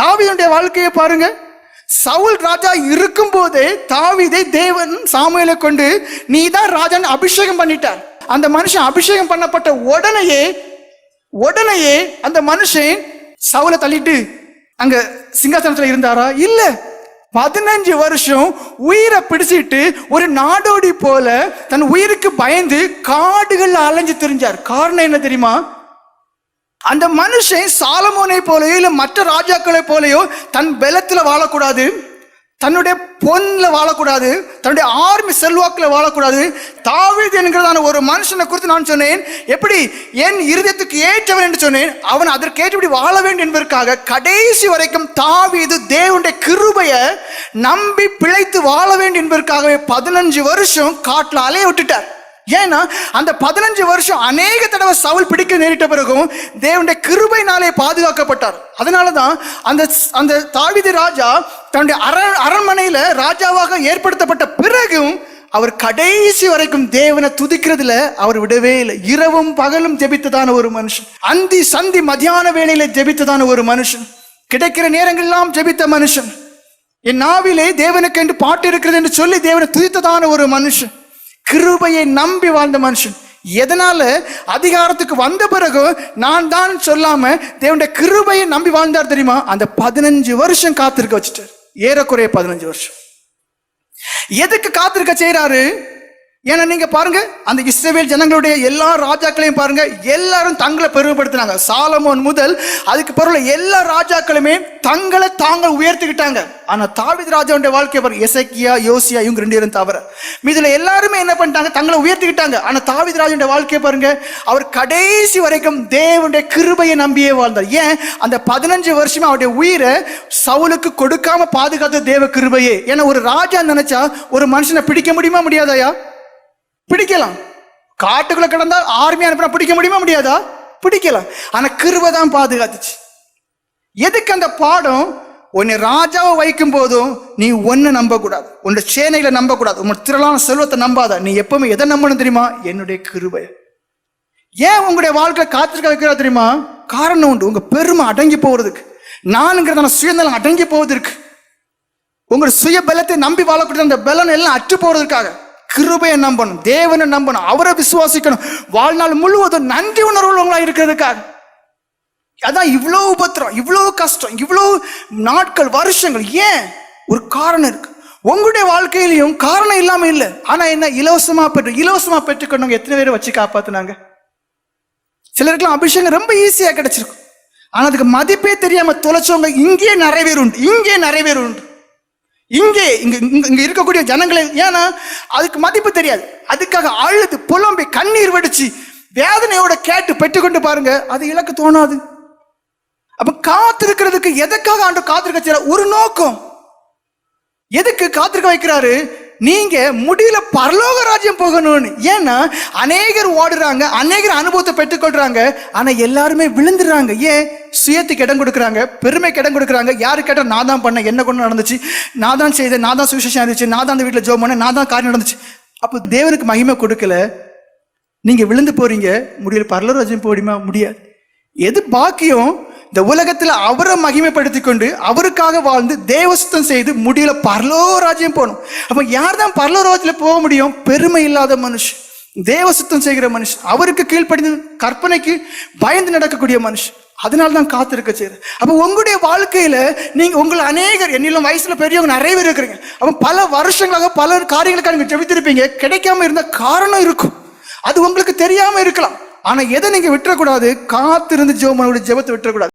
தாவியனுடைய வாழ்க்கையை பாருங்க. சவுல் ராஜா இருக்கும் போதே தேவன் சாமுவேலை கொண்டு நீ தான் ராஜன் அபிஷேகம் பண்ணிட்டார். அந்த மனுஷன் அபிஷேகம் பண்ணப்பட்ட உடனேயே உடனேயே அந்த மனுஷன் சவுலை தள்ளிட்டு அங்க சிங்காசனத்துல இருந்தாரா? இல்ல. பதினஞ்சு வருஷம் உயிரை பிடிச்சிட்டு ஒரு நாடோடி போல தன் உயிருக்கு பயந்து காடுகள் அலைஞ்சு திரிஞ்சார். காரணம் என்ன தெரியுமா? அந்த மனுஷன் சாலமோனை போலயோ இல்லை மற்ற ராஜாக்களை போலயோ தன் பலத்தில் வாழக்கூடாது தன்னுடைய பொன்ல வாழக்கூடாது தன்னுடைய ஆர்மி செல்வாக்கில் வாழக்கூடாது. தாவீது என்கிறதான ஒரு மனுஷனை குறித்து நான் சொன்னேன். எப்படி? என் இருதயத்துக்கு ஏற்றவன் என்று சொன்னேன். அவன் அதற்கு ஏற்றபடி வாழ வேண்டும் என்பதற்காக கடைசி வரைக்கும் தாவீது தேவனுடைய கிருபையை நம்பி பிழைத்து வாழ வேண்டும் என்பதற்காகவே பதினஞ்சு வருஷம் காட்டில் அலைய விட்டுட்டார். ஏன்னா அந்த பதினஞ்சு வருஷம் அநேக தடவை சவுல் பிடிக்க நேரிட்ட பிறகும் தேவனுடைய கிருபைனாலே பாதுகாக்கப்பட்டார். அதனால தான் அந்த அந்த தாவிதி ராஜா தன்னுடைய அர அரண்மனையில் ராஜாவாக ஏற்படுத்தப்பட்ட பிறகும் அவர் கடைசி வரைக்கும் தேவனை துதிக்கிறதுல அவர் விடவே இல்லை. இரவும் பகலும் ஜெபித்ததான ஒரு மனுஷன். அந்தி சந்தி மதியான வேளையில ஜெபித்ததான ஒரு மனுஷன். கிடைக்கிற நேரங்கள்லாம் ஜெபித்த மனுஷன். என் நாவிலே தேவனுக்கு என்று பாட்டு இருக்கிறது என்று சொல்லி தேவனை துதித்ததான ஒரு மனுஷன். கிருபையை நம்பி வாழ்ந்த மனுஷன். எதனால? அதிகாரத்துக்கு வந்த பிறகு நான் தான் சொல்லாம தேவனுடைய கிருபையை நம்பி வாழ்ந்தார் தெரியுமா? அந்த பதினஞ்சு வருஷம் காத்திருக்க வச்சுட்டார். ஏறக்குறைய பதினஞ்சு வருஷம். எதுக்கு காத்திருக்க செய்யறாரு ஏன்னா நீங்க பாருங்க அந்த இஸ்ரேல் ஜனங்களுடைய எல்லா ராஜாக்களையும் பாருங்க எல்லாரும் தங்களை பெருமைப்படுத்தினாங்க. சாலமோன் முதல் அதுக்கு பிறகு எல்லா ராஜாக்களுமே தங்களை தாங்கள் உயர்த்திக்கிட்டாங்க. ஆனா தாவித் ராஜாவுடைய வாழ்க்கை பாருங்க எசக்கியா யோசியா இவங்க ரெண்டு பேரும் தவிர இதுல எல்லாருமே என்ன பண்ணிட்டாங்க தங்களை உயர்த்திக்கிட்டாங்க. ஆனா தாவித் ராஜாவுடைய வாழ்க்கையை பாருங்க அவர் கடைசி வரைக்கும் தேவனுடைய கிருபையை நம்பியே வாழ்ந்தார். ஏன்? அந்த பதினஞ்சு வருஷமா அவருடைய உயிரை சவுலுக்கு கொடுக்காம பாதுகாத்த தேவ கிருபையே. ஏன்னா ஒரு ராஜா நினைச்சா ஒரு மனுஷனை பிடிக்க முடியுமா முடியாதாயா? பிடிக்கலாம். காட்டுக்குள்ள கிடந்தா ஆர்மி அனுப்பினா பிடிக்க முடியுமா முடியாதா? பிடிக்கலாம் ஆனா கிருவை தான் பாதுகாத்துச்சு. எதுக்கு அந்த பாடம்? உன்னை ராஜாவை வைக்கும் போதும் நீ ஒன்னு நம்ப கூடாது உன்னோட சேனைகளை நம்ப கூடாது உன்னோட திரளான செல்வத்தை நம்பாத. நீ எப்பவுமே எதை நம்பணும் தெரியுமா? என்னுடைய கிருவை ஏன் உங்களுடைய வாழ்க்கை காத்திருக்க வைக்கிறா தெரியுமா? காரணம் உண்டு. உங்க பெருமை அடங்கி போறதுக்கு. நானுங்கிறதான சுயநலம் அடங்கி போவதற்கு. உங்க சுய பலத்தை நம்பி வாழக்கூடிய அந்த பலன் எல்லாம் அற்று போறதுக்காக. கிருபையை நம்பணும் தேவனை நம்பணும் அவரை விசுவாசிக்கணும். வாழ்நாள் முழுவதும் நன்றி உணர்வுள்ளவங்களா இருக்கிறதுக்காக. அதான் இவ்வளோ உபத்திரம் இவ்வளோ கஷ்டம் இவ்வளோ நாட்கள் வருஷங்கள். ஏன்? ஒரு காரணம் இருக்கு. உங்களுடைய வாழ்க்கையிலையும் காரணம் இல்லாமல் இல்லை. ஆனால் என்ன இலவசமாக பெற்று இலவசமாக பெற்றுக்கொண்டவங்க எத்தனை பேரை வச்சு காப்பாத்துனாங்க? சிலருக்குலாம் அபிஷேகம் ரொம்ப ஈஸியாக கிடைச்சிருக்கும். ஆனால் அதுக்கு மதிப்பே தெரியாமல் தொலைச்சவங்க இங்கேயே நிறைய பேர் உண்டு இங்கேயே நிறைய பேர் உண்டு. இங்கே இங்க இங்க- இருக்கக்கூடிய ஜனங்களை ஏன்னா அதுக்கு மதிப்பு தெரியாது. அதுக்காக அழுது புலம்பி கண்ணீர் வடிச்சு வேதனையோட கேட்டு பெற்றுக்கொண்டு பாருங்க அது இலக்கு தோணாது. அப்ப காத்திருக்கிறதுக்கு எதுக்காக ஆண்டு காத்திருக்க ஒரு நோக்கம். எதுக்கு காத்திருக்க வைக்கிறாரு? நீங்க முடியல பரலோக ராஜ்யம் போகணும்னு. ஏன்னா அநேகர் ஓடுறாங்க அநேகர் அனுபவத்தை பெற்றுக்கொள்றாங்க ஆனா எல்லாருமே விழுந்துடுறாங்க. ஏன்? சுயத்துக்கு இடம் கொடுக்குறாங்க பெருமைக்கு இடம் கொடுக்குறாங்க. யாரு கேட்டால் நான் தான் பண்ணேன் என்ன கொண்டு நடந்துச்சு? நான் தான் செய்தேன் நான் தான் சுவிசேஷம் இருந்துச்சு நான் தான் அந்த வீட்டில் ஜோம் பண்ணேன் நான் தான் காரியம் நடந்துச்சு. அப்போ தேவனுக்கு மகிமை கொடுக்கல. நீங்க விழுந்து போறீங்க முடியல பரலோக ராஜ்யம் போடுமா முடியாது. எது பாக்கியம்? இந்த உலகத்தில் அவரை மகிமைப்படுத்தி கொண்டு அவருக்காக வாழ்ந்து தேவசுத்தம் செய்து முடியல பரலோ ராஜ்யம் போகணும். அப்போ யார் தான் பரலோ ராஜ்யத்துல போக முடியும்? பெருமை இல்லாத மனுஷன். தேவசுத்தம் செய்கிற மனுஷன். அவருக்கு கீழ்ப்படிந்து கற்பனைக்கு பயந்து நடக்கக்கூடிய மனுஷன். அதனால தான் காத்திருக்க செய்யுது அப்போ உங்களுடைய வாழ்க்கையில நீங்க உங்களை அநேகர் என்னிலும் வயசுல பெரியவங்க நிறைய பேர் இருக்கிறீங்க. அப்போ பல வருஷங்களாக பல காரியங்களுக்காக நீங்க ஜெபித்திருப்பீங்க கிடைக்காம இருந்த காரணம் இருக்கும். அது உங்களுக்கு தெரியாம இருக்கலாம். ஆனா எதை நீங்க விட்டுறக்கூடாது? காத்திருந்து ஜெபம் ஜெபத்தை விட்டுறக்கூடாது.